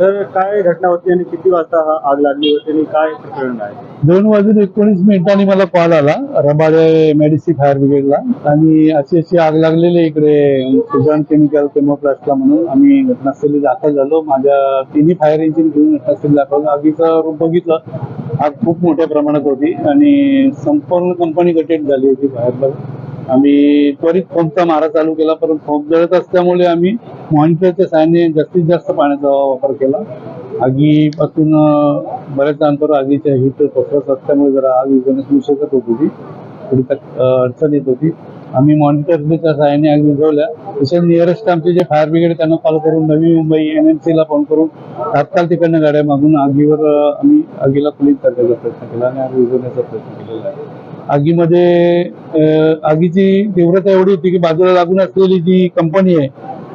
तर काय घटना होती आणि किती वाजता हा आग लागली होती आणि काय प्रकरण आहे? दोन वाजून एकोणीस मिनिटांनी मला कॉल आला रबाडे मेडिसी फायर ब्रिगेडला. आणि अशी अशी आग लागलेली इकडे सुजान केमिकल केमोप्लास्टला म्हणून. आम्ही घटनास्थळी दाखल झालो. माझ्या तिन्ही फायर इंजिन घेऊन घटनास्थळी दाखल आगीचं रूप बघितलं. आग खूप मोठ्या प्रमाणात होती आणि संपूर्ण कंपनी गटेट झाली होती फायर आम्ही त्वरित फोमचा मारा चालू केला परंतु फोम जळत असल्यामुळे आम्ही मॉनिटरच्या सहाय्याने जास्तीत जास्त पाण्याचा वापर केला. आगीपासून बऱ्याच अंतर आगीच्या हिट पसरत असल्यामुळे जरा आग विजवण्यास होऊ शकत होती. ती थोडी अडचण येत होती. आम्ही मॉनिटरच्या सहाय्याने आग विजवल्या तसेच नियरेस्ट आमचे जे फायर ब्रिगेड त्यांना कॉल करून नवी मुंबई एन एम सीला फोन करून तात्काळ तिकडनं गाड्या मागून आगीवर आम्ही आगीला खुलीत करण्याचा प्रयत्न केला आणि आग विजवण्याचा प्रयत्न केलेला आहे. आगीमध्ये आगीची तीव्रता एवढी होती की बाजूला लागून असलेली जी कंपनी आहे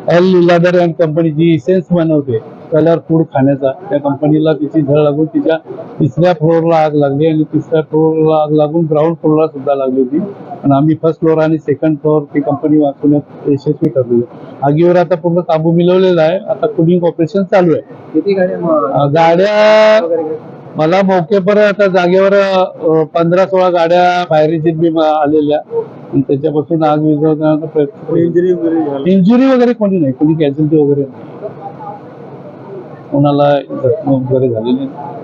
एल लिलादर अँड कंपनी जी इसेन्स बनवते कलर फूड खाण्याचा. त्या कंपनीला तिची झळ लागून तिच्या तिसऱ्या फ्लोअरला आग लागली आणि तिसऱ्या फ्लोअरला आग लागून ग्राउंड फ्लोअरला सुद्धा लागली होती. आणि आम्ही फर्स्ट फ्लोअर आणि सेकंड फ्लोअर ती कंपनी वाचवण्यात यशस्वी ठरलेलो. आगीवर आता पूर्ण काबू मिळवलेला आहे. आता कुलिंग ऑपरेशन चालू आहे. किती गाड्या मला मौकेपर आता जागेवर पंधरा सोळा गाड्या फायर इंजिन बी आलेल्या. आणि त्याच्यापासून आग विझवण्याचा प्रयत्न इंजुरी वगैरे झाली? इंजुरी वगैरे कोणी नाही. कोणी कॅज्युलिटी वगैरे नाही. कोणाला जखम वगैरे झालेली नाही.